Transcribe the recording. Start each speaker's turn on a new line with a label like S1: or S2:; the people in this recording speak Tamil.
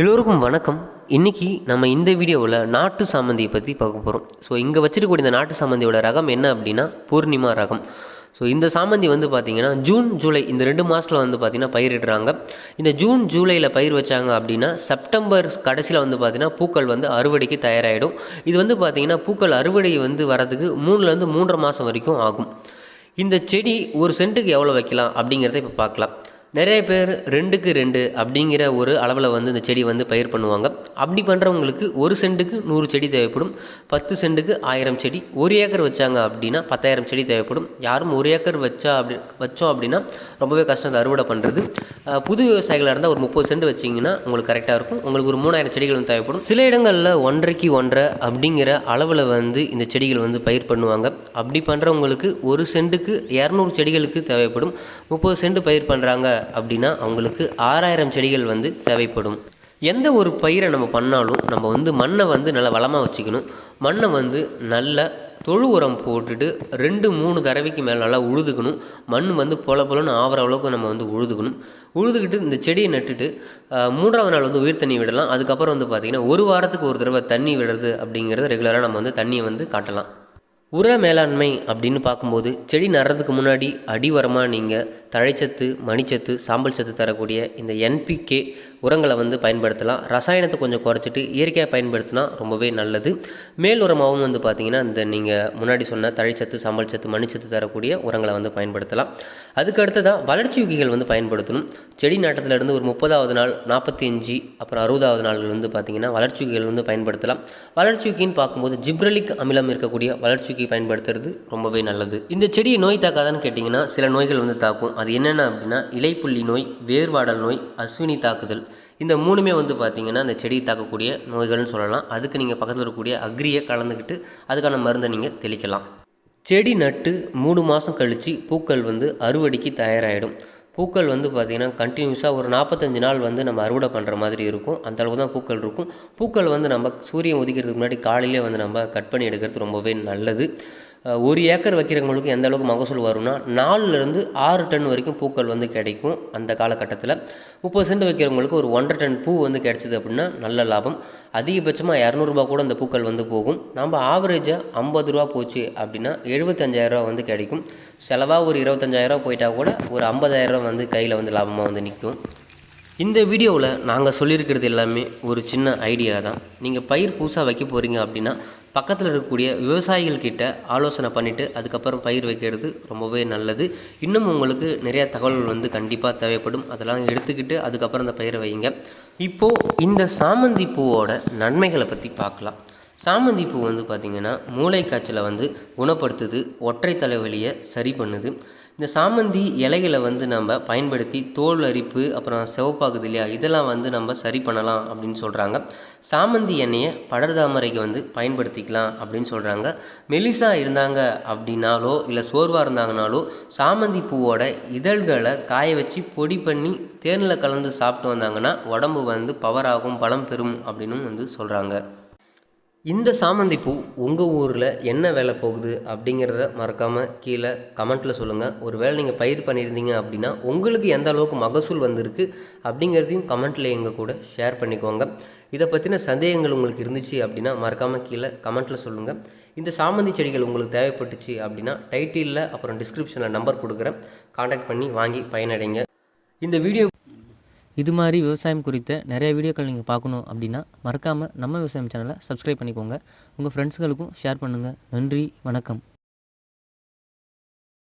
S1: எல்லோருக்கும் வணக்கம். இன்றைக்கி நம்ம இந்த வீடியோவில் நாட்டு சாமந்தியை பற்றி பார்க்க போகிறோம். ஸோ இங்கே வச்சுருக்கக்கூடிய இந்த நாட்டு சாமந்தியோட ரகம் என்ன அப்படின்னா பூர்ணிமா ரகம். ஸோ இந்த சாமந்தி வந்து பார்த்திங்கன்னா ஜூன் ஜூலை இந்த ரெண்டு மாதத்தில் வந்து பார்த்திங்கன்னா பயிரிடுறாங்க இந்த ஜூன் ஜூலையில் பயிர் வச்சாங்க அப்படின்னா செப்டம்பர் கடைசியில் வந்து பார்த்திங்கன்னா பூக்கள் வந்து அறுவடைக்கு தயாராகிடும் இது வந்து பார்த்திங்கன்னா பூக்கள் அறுவடை வந்து வரதுக்கு மூணுலேருந்து மூன்றரை மாதம் வரைக்கும் ஆகும். இந்த செடி ஒரு சென்ட்டுக்கு எவ்வளோ வைக்கலாம் அப்படிங்கிறத இப்போ பார்க்கலாம். நிறைய பேர் ரெண்டுக்கு ரெண்டு அப்படிங்கிற ஒரு அளவில் வந்து இந்த செடி வந்து பயிர் பண்ணுவாங்க. அப்படி பண்ணுறவங்களுக்கு ஒரு சென்ட்டுக்கு நூறு செடி தேவைப்படும். பத்து சென்ட்டுக்கு ஆயிரம் செடி. ஒரு ஏக்கர் வச்சாங்க அப்படின்னா பத்தாயிரம் செடி தேவைப்படும். யாரும் ஒரு ஏக்கர் வச்சா அப்படி வச்சோம் அப்படின்னா ரொம்பவே கஷ்டம். அதை அறுவடை பண்ணுறது புது விவசாயிகளாக இருந்தால் ஒரு முப்பது சென்ட் வச்சிங்கன்னா உங்களுக்கு கரெக்டாக இருக்கும். உங்களுக்கு ஒரு மூணாயிரம் செடிகள் வந்து தேவைப்படும். சில இடங்களில் ஒன்றரைக்கு ஒன்றரை அப்படிங்கிற அளவில் வந்து இந்த செடிகள் வந்து பயிர் பண்ணுவாங்க. அப்படி பண்ணுறவங்களுக்கு ஒரு சென்ட்டுக்கு இரநூறு செடிகளுக்கு தேவைப்படும். முப்பது சென்ட் பயிர் பண்ணுறாங்க அப்படின்னா அவங்களுக்கு ஆறாயிரம் செடிகள் வந்து தேவைப்படும். எந்த ஒரு பயிரை நம்ம பண்ணாலும் நம்ம வந்து மண்ணை வந்து நல்லா வளமாக வச்சுக்கணும். மண்ணை வந்து நல்ல தொழு உரம் போட்டுட்டு ரெண்டு மூணு தடவைக்கு மேலே நல்லா உழுதுக்கணும். மண் வந்து பொல பொலன்னு ஆகிற அளவுக்கு நம்ம வந்து உழுதுக்கணும். உழுதுகிட்டு இந்த செடியை நட்டுட்டு மூன்றாவது நாள் வந்து உயிர் தண்ணி விடலாம். அதுக்கப்புறம் வந்து பார்த்திங்கன்னா ஒரு வாரத்துக்கு ஒரு தடவை தண்ணி விடுறது அப்படிங்கிறத ரெகுலராக நம்ம வந்து தண்ணியை வந்து காட்டலாம். உர மேலாண்மை அப்படின்னு பார்க்கும்போது செடி நடுறதுக்கு முன்னாடி அடிவரமாக நீங்கள் தழைச்சத்து மணிச்சத்து சாம்பல் சத்து தரக்கூடிய இந்த என்பிகே உரங்களை வந்து பயன்படுத்தலாம். ரசாயனத்தை கொஞ்சம் குறைச்சிட்டு இயற்கையாக பயன்படுத்தினா ரொம்பவே நல்லது. மேல் உரமாகவும் வந்து பார்த்திங்கன்னா இந்த நீங்கள் முன்னாடி சொன்ன தழைச்சத்து சாம்பல் சத்து மணிச்சத்து தரக்கூடிய உரங்களை வந்து பயன்படுத்தலாம். அதுக்கு அடுத்ததாக வளர்ச்சி யூகிகள் வந்து பயன்படுத்தணும். செடி நாட்டத்திலிருந்து ஒரு முப்பதாவது நாள் நாற்பத்தி அஞ்சு அப்புறம் அறுபதாவது நாள்கள் வந்து பார்த்திங்கன்னா வளர்ச்சி யுகிகள் வந்து பயன்படுத்தலாம். வளர்ச்சி யுகின்னு பார்க்கும்போது ஜிப்ரலிக் அமிலம் இருக்கக்கூடிய வளர்ச்சி யூகி பயன்படுத்துறது ரொம்பவே நல்லது. இந்த செடியை நோய் தாக்காதான்னு கேட்டிங்கன்னா சில நோய்கள் வந்து தாக்கும். அது என்னென்ன அப்படின்னா இலைப்புள்ளி நோய் வேர்வாடல் நோய் அஸ்வினி தாக்குதல். இந்த மூணுமே வந்து பார்த்திங்கன்னா அந்த செடியை தாக்கக்கூடிய நோய்கள்னு சொல்லலாம். அதுக்கு நீங்கள் பக்கத்தில் இருக்கக்கூடிய அக்ரியை கலந்துக்கிட்டு அதுக்கான மருந்தை நீங்கள் தெளிக்கலாம். செடி நட்டு மூணு மாதம் கழித்து பூக்கள் வந்து அறுவடைக்கு தயாராகிடும் பூக்கள் வந்து பார்த்திங்கன்னா கண்டினியூஸாக ஒரு நாற்பத்தஞ்சு நாள் வந்து நம்ம அறுவடை பண்ணுற மாதிரி இருக்கும். அந்த அளவுக்கு தான் பூக்கள் இருக்கும். பூக்கள் வந்து நம்ம சூரியன் உதிக்கிறதுக்கு முன்னாடி காலையிலே வந்து நம்ம கட் பண்ணி எடுக்கிறது ரொம்பவே நல்லது. ஒரு ஏக்கர் வைக்கிறவங்களுக்கு எந்த அளவுக்கு மகசூல் வரும்னா நாலுலேருந்து ஆறு டன் வரைக்கும் பூக்கள் வந்து கிடைக்கும் அந்த காலகட்டத்தில். முப்பது சென்ட் வைக்கிறவங்களுக்கு ஒரு ஒன்றரை டன் பூ வந்து கிடைச்சிது அப்படின்னா நல்ல லாபம். அதிகபட்சமாக இரநூறுபா கூட அந்த பூக்கள் வந்து போகும். நம்ம ஆவரேஜாக ஐம்பது ரூபா போச்சு அப்படின்னா எழுபத்தஞ்சாயிரரூவா வந்து கிடைக்கும். செலவாக ஒரு இருபத்தஞ்சாயிரரூவா போயிட்டால் கூட ஒரு ஐம்பதாயிரரூவா வந்து கையில் வந்து லாபமாக வந்து நிற்கும் இந்த வீடியோவில் நாங்கள் சொல்லியிருக்கிறது எல்லாமே ஒரு சின்ன ஐடியா தான். நீங்கள் பயிர் புதுசாக வைக்க போகிறீங்க அப்படின்னா பக்கத்தில் இருக்கக்கூடிய விவசாயிகள்கிட்ட ஆலோசனை பண்ணிவிட்டு அதுக்கப்புறம் பயிர் வைக்கிறது ரொம்பவே நல்லது. இன்னும் உங்களுக்கு நிறையா தகவல்கள் வந்து கண்டிப்பாக தேவைப்படும். அதெல்லாம் எடுத்துக்கிட்டு அதுக்கப்புறம் அந்த பயிரை வைங்க இப்போது இந்த சாமந்தி பூவோட நன்மைகளை பற்றி பார்க்கலாம். சாமந்தி பூ வந்து பார்த்திங்கன்னா மூளை காய்ச்சலை வந்து குணப்படுத்துது ஒற்றை தலைவலியை சரி பண்ணுது. இந்த சாமந்தி இலைகளை வந்து நம்ம பயன்படுத்தி தோல் அரிப்பு அப்புறம் சிவப்பாகுது இல்லையா இதெல்லாம் வந்து நம்ம சரி பண்ணலாம் அப்படின்னு சொல்கிறாங்க சாமந்தி எண்ணெயை படர்தாமரைக்கு வந்து பயன்படுத்திக்கலாம் அப்படின்னு சொல்கிறாங்க மெலிசா இருந்தாங்க அப்படின்னாலோ இல்லை சோர்வாக இருந்தாங்கனாலோ சாமந்தி பூவோட இதழ்களை காய வச்சு பொடி பண்ணி தேனில் கலந்து சாப்பிட்டு வந்தாங்கன்னா உடம்பு வந்து பவர் ஆகும் பலம் பெறும் அப்படின்னு வந்து சொல்கிறாங்க இந்த சாமந்தி பூ உங்கள் ஊரில் என்ன வேலை போகுது அப்படிங்கிறத மறக்காமல் கீழே கமெண்ட்டில் சொல்லுங்கள் ஒரு வேளை நீங்கள் பயிர் பண்ணியிருந்தீங்க அப்படின்னா உங்களுக்கு எந்த அளவுக்கு மகசூல் வந்திருக்கு அப்படிங்கிறதையும் கமெண்ட்டில் எங்கள் கூட ஷேர் பண்ணிக்கோங்க. இதை பற்றின சந்தேகங்கள் உங்களுக்கு இருந்துச்சு அப்படின்னா மறக்காமல் கீழே கமெண்ட்டில் சொல்லுங்கள் இந்த சாமந்தி செடிகள் உங்களுக்கு தேவைப்பட்டுச்சு அப்படின்னா டைட்டிலில் அப்புறம் டிஸ்கிரிப்ஷனில் நம்பர் கொடுக்குறேன். காண்டாக்ட் பண்ணி வாங்கி பயனடைங்க. இந்த வீடியோ
S2: இது மாதிரி விவசாயம் குறித்த நிறைய வீடியோக்கள் நீங்கள் பார்க்கணும் அப்படின்னா மறக்காமல் நம்ம விவசாயம் சேனலை சப்ஸ்கிரைப் பண்ணிக்கோங்க. உங்கள் ஃப்ரெண்ட்ஸுகளுக்கும் ஷேர் பண்ணுங்கள் நன்றி வணக்கம்.